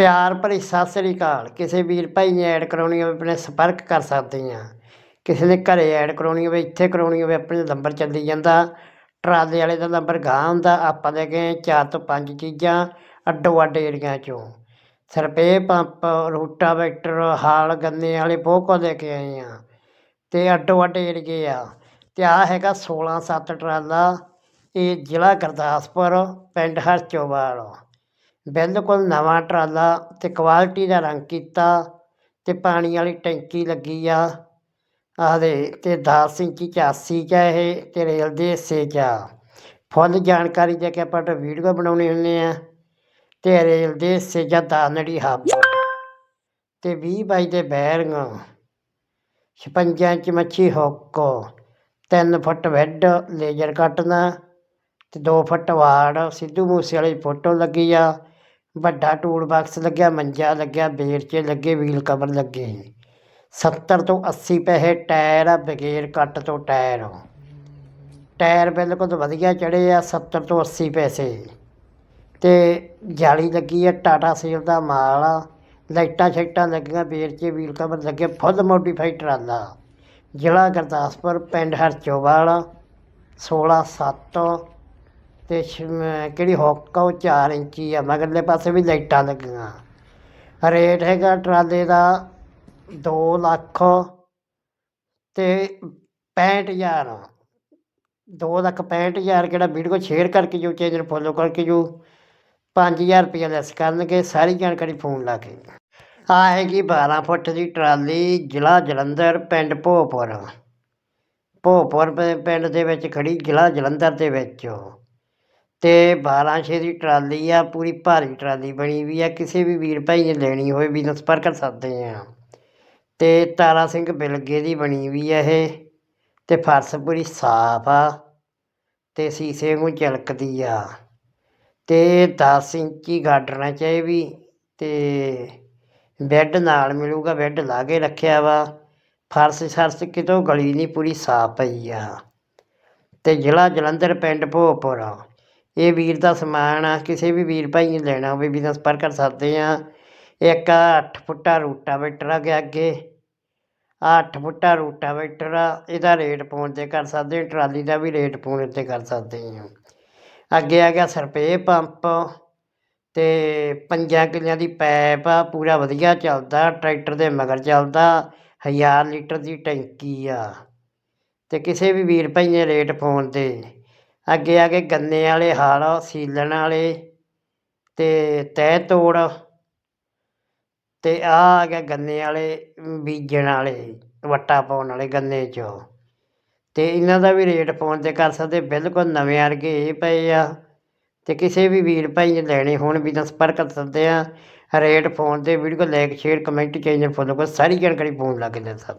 ਪਿਆਰ ਭਰੀ ਸਤਿ ਸ੍ਰੀ ਅਕਾਲ। ਕਿਸੇ ਵੀਰ ਭਾਈ ਨੇ ਐਡ ਕਰਾਉਣੀ ਹੋਵੇ, ਆਪਣੇ ਸੰਪਰਕ ਕਰ ਸਕਦੇ ਆ ਕਿਸੇ ਨੇ ਘਰੇ ਐਡ ਕਰਾਉਣੀ ਹੋਵੇ, ਇੱਥੇ ਕਰਾਉਣੀ ਹੋਵੇ, ਆਪਣੇ ਨੰਬਰ ਚੱਲੀ ਜਾਂਦਾ। ਟਰਾਲੇ ਵਾਲੇ ਦਾ ਨੰਬਰ ਗਾਂ ਹੁੰਦਾ, ਆਪਾਂ ਲੈ ਗਏ ਚਾਰ ਤੋਂ ਪੰਜ ਚੀਜ਼ਾਂ ਅੱਡੋ ਅੱਡ ਏਰੀਆ ਚੋਂ। ਸਰਪੇ ਪੰਪ ਰੂਟਾਵੈਕਟਰ ਹਾਲ, ਗੰਨੇ ਵਾਲੇ ਬਹੁਤ ਕੁਝ ਲੈ ਕੇ ਆਏ ਆ ਤੇ ਅੱਡੋ ਅੱਡ ਏਰੀਏ ਆ। ਤੇ ਆ ਹੈਗਾ 16 7 ਟਰਾਲਾ, ਇਹ ਜ਼ਿਲ੍ਹਾ ਗੁਰਦਾਸਪੁਰ, ਪਿੰਡ ਹਰਚੋਵਾਲ। ਬਿਲਕੁਲ ਨਵਾਂ ਟਰਾਲਾ ਅਤੇ ਕੁਆਲਿਟੀ ਦਾ ਰੰਗ ਕੀਤਾ ਅਤੇ ਪਾਣੀ ਵਾਲੀ ਟੈਂਕੀ ਲੱਗੀ ਆ। ਆਹਦੇ ਤੇ 10 ਇੰਚੀ 84 ਚ ਆ ਇਹ ਅਤੇ ਰੇਲ ਦੇ ਹਿੱਸੇ ਚ ਆ। ਫੁੱਲ ਜਾਣਕਾਰੀ ਦੇ ਕੇ ਆਪਾਂ ਵੀਡੀਓ ਬਣਾਉਣੀ ਹੁੰਦੇ ਆ। ਅਤੇ ਰੇਲ ਦੇ ਹਿੱਸੇ ਚ ਦਾਨੜੀ ਹੱਬ ਅਤੇ ਵੀਹ ਬਾਈ ਦੇ ਬੈਰਿੰਗ। 56 ਇੰਚ ਮੱਛੀ ਹੁੱਕ। ਤਿੰਨ ਫੁੱਟ ਵੈੱਡ ਲੇਜ਼ਰ ਕੱਟਣਾ ਅਤੇ ਦੋ ਫੁੱਟ ਵਾੜ। ਸਿੱਧੂ ਮੂਸੇ ਵਾਲੀ ਫੋਟੋ ਲੱਗੀ ਆ। ਵੱਡਾ ਟੂਲ ਬਾਕਸ ਲੱਗਿਆ, ਮੰਜਾ ਲੱਗਿਆ ਬੇਰਚੇ ਲੱਗੇ, ਵੀਲ ਕਵਰ ਲੱਗੇ। 70 ਤੋਂ 80 ਪੈਸੇ ਟਾਇਰ ਆ, ਬਗੈਰ ਕੱਟ ਤੋਂ ਟਾਇਰ। ਟਾਇਰ ਬਿਲਕੁਲ ਵਧੀਆ ਚੜੇ ਆ 70 ਤੋਂ 80 ਪੈਸੇ। ਤੇ ਜਾਲੀ ਲੱਗੀ ਆ, ਟਾਟਾ ਸੇਲ ਦਾ ਮਾਲ ਆ। ਲਾਈਟਾਂ ਸ਼ਾਈਟਾਂ ਲੱਗੀਆਂ ਬੇਰਚੇ ਵੀਲ ਕਵਰ ਲੱਗੇ, ਫੁੱਲ ਮੋਡੀਫਾਈਡ ਟਰਾਲਾ। ਜ਼ਿਲ੍ਹਾ ਗੁਰਦਾਸਪੁਰ, ਪਿੰਡ ਹਰਚੋਵਾਲ 16 7 ਤੇ ਸ਼- ਕਿਹੜੀ ਹੁੱਕ ਆ, ਉਹ 4 ਇੰਚੀ ਆ ਮਗਰਲੇ ਪਾਸੇ ਵੀ ਲਾਈਟਾਂ ਲੱਗੀਆਂ। ਰੇਟ ਹੈਗਾ ਟਰਾਲੇ ਦਾ 2 ਲੱਖ ਤੇ 65000 2 ਲੱਖ 65000 ਕਿਹੜਾ ਵੀਡੀਓ ਸ਼ੇਅਰ ਕਰਕੇ ਜੋ ਚੈਨਲ ਫੋਲੋ ਕਰਕੇ ਜੋ 5000 ਰੁਪਏ ਲੈਸ ਕਰਨਗੇ, ਸਾਰੀ ਜਾਣਕਾਰੀ ਫੋਨ ਲਾ ਕੇ। ਆ ਹੈਗੀ 12 ਫੁੱਟ ਦੀ ਟਰਾਲੀ, ਜ਼ਿਲ੍ਹਾ ਜਲੰਧਰ, ਪਿੰਡ ਭੋਪੁਰ। ਭੋਪੁਰ ਪ- ਪਿੰਡ ਦੇ ਵਿੱਚ ਖੜੀ ਜ਼ਿਲ੍ਹਾ ਜਲੰਧਰ ਦੇ ਵਿੱਚ। ਤੇ 12 ਛੇ ਦੀ ਟਰਾਲੀ ਆ, ਪੂਰੀ ਭਾਰੀ ਟਰਾਲੀ ਬਣੀ ਵੀ ਆ, ਕਿਸੇ ਵੀ ਵੀਰ ਭਾਈ ਨੇ ਲੈਣੀ ਹੋਵੇ ਵੀ ਸੰਪਰਕ ਕਰ ਸਕਦੇ ਆ। ਤੇ ਤਾਰਾ ਸਿੰਘ ਬਿਲਗੇ ਦੀ ਬਣੀ ਵੀ ਆ ਇਹ, ਤੇ ਫਰਸ਼ ਪੂਰੀ ਸਾਫ਼ ਆ, ਤੇ ਸੀਸੇ ਨੂੰ ਝਲਕਦੀ ਆ। ਤੇ 10 ਇੰਚੀ ਗਾਡਰਾਂ ਚ ਇਹ ਵੀ, ਤੇ ਬੈੱਡ ਨਾਲ ਮਿਲੂਗਾ, ਬੈੱਡ ਲਾ ਕੇ ਰੱਖਿਆ ਵਾ। ਫਰਸ਼ ਸਰਸ ਕਿਤੋਂ ਗਲੀ ਨਹੀਂ, ਪੂਰੀ ਸਾਫ਼ ਪਈ ਆ। ਤੇ ਜ਼ਿਲ੍ਹਾ ਜਲੰਧਰ ਪਿੰਡ ਭੋਪੁਰ। ਆ ਇਹ ਵੀਰ ਦਾ ਸਮਾਨ ਆ, ਕਿਸੇ ਵੀ ਵੀਰ ਭਾਈ ਨੇ ਲੈਣਾ ਹੋਵੇ, ਵੀ ਤਾਂ ਸੰਪਰਕ ਕਰ ਸਕਦੇ ਆ ਇੱਕ 8 ਫੁੱਟਾ ਰੂਟਾਵੇਟਰ ਆ ਗਿਆ ਅੱਗੇ। 8 ਫੁੱਟਾ ਰੂਟਾਵੇਟਰ ਆ, ਇਹਦਾ ਰੇਟ ਫੋਨ ਤੇ ਕਰ ਸਕਦੇ ਟਰਾਲੀ ਦਾ ਵੀ ਰੇਟ ਫੋਨ 'ਤੇ ਕਰ ਸਕਦੇ ਆ ਅੱਗੇ ਆ ਗਿਆ ਸਰਪੇ ਪੰਪ ਤੇ ਪੰਜਾਂ ਕਿੱਲਿਆਂ ਦੀ ਪੈਪ ਆ, ਪੂਰਾ ਵਧੀਆ ਚੱਲਦਾ, ਟਰੈਕਟਰ ਦੇ ਮਗਰ ਚੱਲਦਾ 1000 ਲੀਟਰ ਦੀ ਟੈਂਕੀ ਆ। ਤੇ ਕਿਸੇ ਵੀ ਵੀਰ ਭਾਈ ਨੇ ਰੇਟ ਫੋਨ ਤੇ ਅੱਗੇ ਆ ਕੇ ਗੰਨੇ ਵਾਲੇ, ਹਾਲ ਸੀਲਣ ਵਾਲੇ ਤੇ ਤਹਿ ਤੋੜ ਤੇ ਆ ਆ ਗਿਆ ਗੰਨੇ ਵਾਲੇ, ਬੀਜਣ ਵਾਲੇ, ਵੱਟਾ ਪਾਉਣ ਵਾਲੇ ਗੰਨੇ 'ਚ। ਤੇ ਇਹਨਾਂ ਦਾ ਵੀ ਰੇਟ ਫੋਨ ਤੇ ਕਰ ਸਕਦੇ, ਬਿਲਕੁਲ ਨਵੇਂ ਵਰਗੇ ਇਹ ਪਏ ਆ। ਤੇ ਕਿਸੇ ਵੀ ਵੀਰ ਭਾਈ ਨੇ ਲੈਣੇ ਹੋਣ, ਵੀ ਤਾਂ ਸੰਪਰਕ ਕਰ ਸਕਦੇ ਆ। ਰੇਟ ਫੋਨ ਤੇ video like, share, comment, channel follow ਕਰੋ, ਸਾਰੀ ਜਾਣਕਾਰੀ ਫੋਨ ਲਾ ਕੇ ਦੇ ਸਕਦੇ